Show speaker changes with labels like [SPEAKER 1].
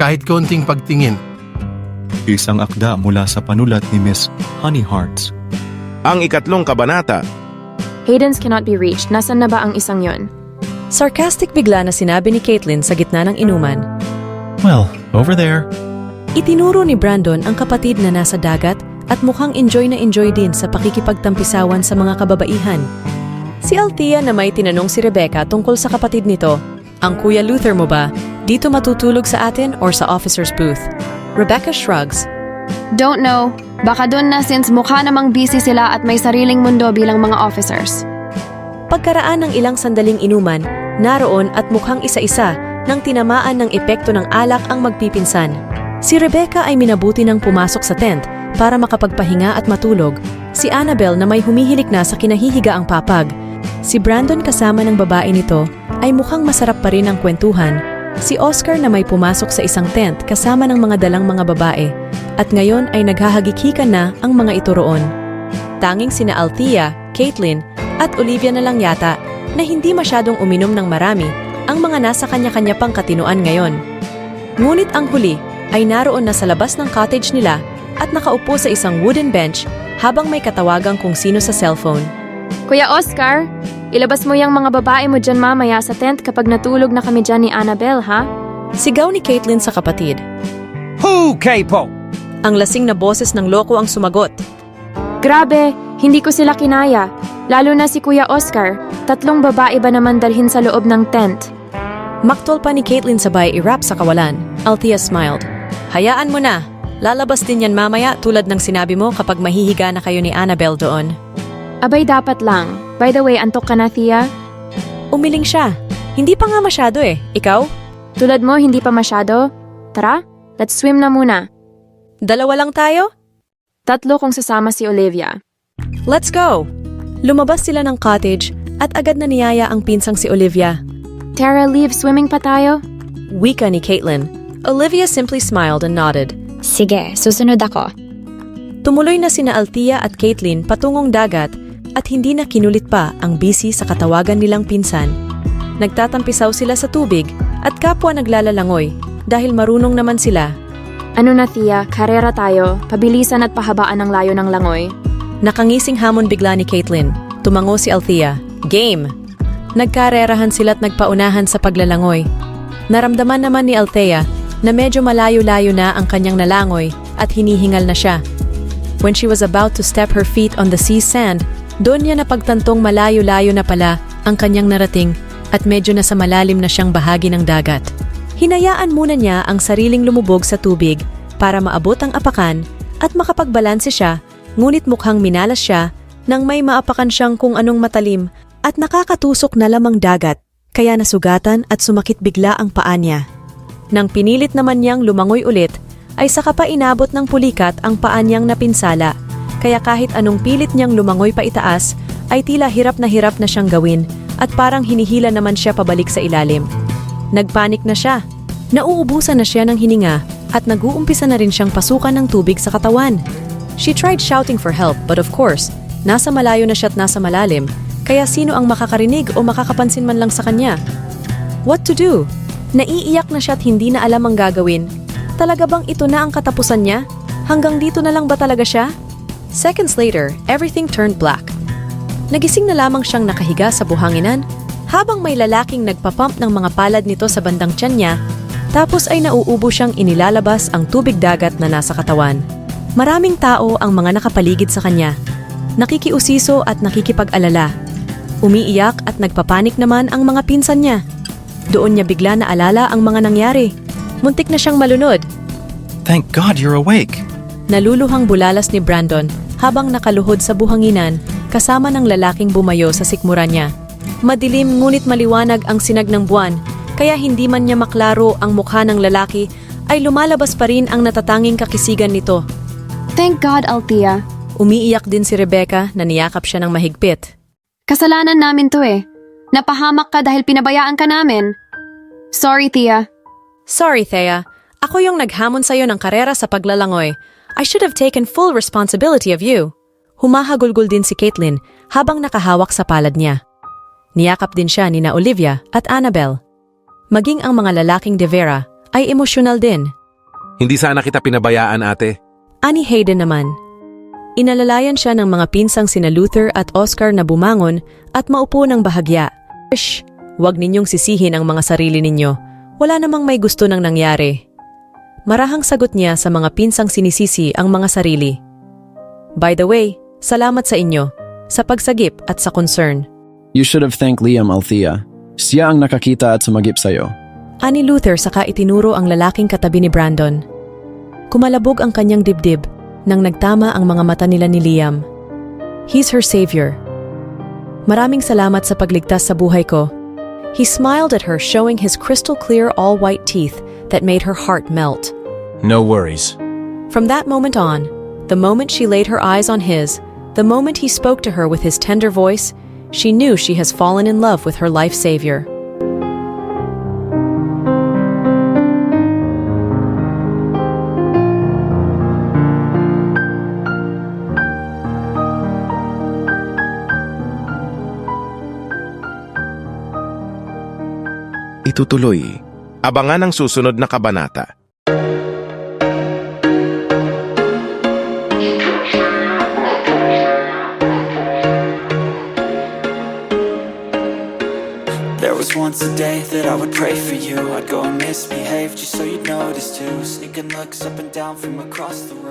[SPEAKER 1] Kahit konting pagtingin.
[SPEAKER 2] Isang akda mula sa panulat ni Miss Honey Hearts.
[SPEAKER 3] Ang ikatlong kabanata,
[SPEAKER 4] Haydens cannot be reached. Nasaan na ba ang isang yon?
[SPEAKER 5] Sarcastic bigla na sinabi ni Caitlin sa gitna ng inuman.
[SPEAKER 2] Well, over there.
[SPEAKER 5] Itinuro ni Brandon ang kapatid na nasa dagat at mukhang enjoy na enjoy din sa pakikipagtampisawan sa mga kababaihan. Si Althea na may tinanong si Rebecca tungkol sa kapatid nito. Ang Kuya Luther mo ba? Dito matutulog sa atin or sa officer's booth? Rebecca shrugs.
[SPEAKER 4] Don't know. Baka doon na since mukha namang busy sila at may sariling mundo bilang mga officers.
[SPEAKER 5] Pagkaraan ng ilang sandaling inuman, naroon at mukhang isa-isa nang tinamaan ng epekto ng alak ang magpipinsan. Si Rebecca ay minabuti ng pumasok sa tent para makapagpahinga at matulog. Si Annabel na may humihilik na sa kinahihiga ang papag. Si Brandon kasama ng babae nito ay mukhang masarap pa rin ang kwentuhan. Si Oscar na may pumasok sa isang tent kasama ng mga dalang mga babae at ngayon ay naghahagikhikan na ang mga ito roon. Tanging sina Althea, Caitlin at Olivia na lang yata na hindi masyadong uminom ng marami ang mga nasa kanya-kanya pang katinuan ngayon. Ngunit ang huli ay naroon na sa labas ng cottage nila at nakaupo sa isang wooden bench habang may katawagang kung sino sa cellphone.
[SPEAKER 4] Kuya Oscar, ilabas mo yung mga babae mo dyan mamaya sa tent kapag natulog na kami dyan ni Annabelle, ha?
[SPEAKER 5] Sigaw ni Caitlin sa kapatid.
[SPEAKER 6] Who, K-Po?
[SPEAKER 5] Ang lasing na boses ng loko ang sumagot.
[SPEAKER 4] Grabe, hindi ko sila kinaya. Lalo na si Kuya Oscar. Tatlong babae ba naman dalhin sa loob ng tent?
[SPEAKER 5] Maktol pa ni Caitlin sabay irap sa kawalan. Althea smiled. Hayaan mo na. Lalabas din yan mamaya tulad ng sinabi mo kapag mahihiga na kayo ni Annabelle doon.
[SPEAKER 4] Abay dapat lang. By the way, antok ka na, Thea?
[SPEAKER 5] Umiling siya. Hindi pa nga masyado eh. Ikaw?
[SPEAKER 4] Tulad mo, hindi pa masyado? Tara, let's swim na muna.
[SPEAKER 5] Dalawa lang tayo?
[SPEAKER 4] Tatlo kung sasama si Olivia.
[SPEAKER 5] Let's go! Lumabas sila ng cottage at agad na niyaya ang pinsang si Olivia.
[SPEAKER 4] Tara, leave swimming pa tayo?
[SPEAKER 5] Wika ni Caitlin. Olivia simply smiled and nodded.
[SPEAKER 7] Sige, susunod ako.
[SPEAKER 5] Tumuloy na sina Althea at Caitlin patungong dagat at hindi na kinulit pa ang busy sa katawagan nilang pinsan. Nagtatampisaw sila sa tubig at kapwa naglalalangoy dahil marunong naman sila.
[SPEAKER 4] Ano na, Thea? Karera tayo. Pabilisan at pahabaan ang layo ng langoy.
[SPEAKER 5] Nakangising hamon bigla ni Caitlin. Tumango si Althea. Game! Nagkarerahan sila't nagpaunahan sa paglalangoy. Naramdaman naman ni Althea na medyo malayo-layo na ang kanyang nalangoy at hinihingal na siya. When she was about to step her feet on the sea sand, doon niya napagtantong malayo-layo na pala ang kanyang narating at medyo nasa malalim na siyang bahagi ng dagat. Hinayaan muna niya ang sariling lumubog sa tubig para maabot ang apakan at makapagbalanse siya, ngunit mukhang minalas siya nang may maapakan siyang kung anong matalim at nakakatusok na lamang dagat, kaya nasugatan at sumakit bigla ang paa niya. Nang pinilit naman niyang lumangoy ulit, ay saka pa inabot ng pulikat ang paa niyang napinsala, kaya kahit anong pilit niyang lumangoy pa itaas, ay tila hirap na hirap na siyang gawin at parang hinihila naman siya pabalik sa ilalim. Nagpanik na siya. Nauubusan na siya ng hininga at nag-uumpisa na rin siyang pasukan ng tubig sa katawan. She tried shouting for help but of course, nasa malayo na siya at nasa malalim, kaya sino ang makakarinig o makakapansin man lang sa kanya? What to do? Naiiyak na siya at hindi na alam ang gagawin. Talaga bang ito na ang katapusan niya? Hanggang dito na lang ba talaga siya? Seconds later, everything turned black. Nagising na lamang siyang nakahiga sa buhanginan habang may lalaking nagpapump ng mga palad nito sa bandang tiyan niya tapos ay nauubo siyang inilalabas ang tubig dagat na nasa katawan. Maraming tao ang mga nakapaligid sa kanya. Nakikiusiso at nakikipag-alala. Umiiyak at nagpapanik naman ang mga pinsan niya. Doon niya bigla na alala ang mga nangyari. Muntik na siyang malunod.
[SPEAKER 2] Thank God you're awake.
[SPEAKER 5] Naluluhang bulalas ni Brandon habang nakaluhod sa buhanginan kasama ng lalaking bumayo sa sikmura niya. Madilim ngunit maliwanag ang sinag ng buwan kaya hindi man niya maklaro ang mukha ng lalaki ay lumalabas pa rin ang natatanging kakisigan nito.
[SPEAKER 4] Thank God, Althea.
[SPEAKER 5] Umiiyak din si Rebecca na niyakap siya ng mahigpit.
[SPEAKER 4] Kasalanan namin to eh. Napahamak ka dahil pinabayaan ka namin. Sorry, Thea.
[SPEAKER 5] Sorry, Thea. Ako yung naghamon sa'yo ng karera sa paglalangoy. I should have taken full responsibility of you. Humahagulgol din si Caitlin habang nakahawak sa palad niya. Niyakap din siya ni na Olivia at Annabel. Maging ang mga lalaking De Vera ay emosyonal din.
[SPEAKER 3] Hindi sana kita pinabayaan ate.
[SPEAKER 5] Ani Hayden naman. Inalalayan siya ng mga pinsang sina Luther at Oscar na bumangon at maupo ng bahagya. Shh! Huwag ninyong sisihin ang mga sarili ninyo. Wala namang may gusto ng nangyari. Marahang sagot niya sa mga pinsang sinisisi ang mga sarili. By the way, salamat sa inyo, sa pagsagip at sa concern.
[SPEAKER 1] You should have thanked Liam Althea. Siya ang nakakita at sumagip sa'yo.
[SPEAKER 5] Ani Luther saka itinuro ang lalaking katabi ni Brandon. Kumalabog ang kanyang dibdib nang nagtama ang mga mata nila ni Liam. He's her savior. Maraming salamat sa pagligtas sa buhay ko. He smiled at her showing his crystal clear all-white teeth that made her heart melt.
[SPEAKER 6] No worries.
[SPEAKER 5] From that moment on, the moment she laid her eyes on his, the moment he spoke to her with his tender voice, she knew she has fallen in love with her life savior.
[SPEAKER 3] Itutuloy. Abangan ang susunod na kabanata.
[SPEAKER 8] There was once a day that I would pray for you. I'd go and misbehave just so you'd notice too. Sneaking looks up and down from across the room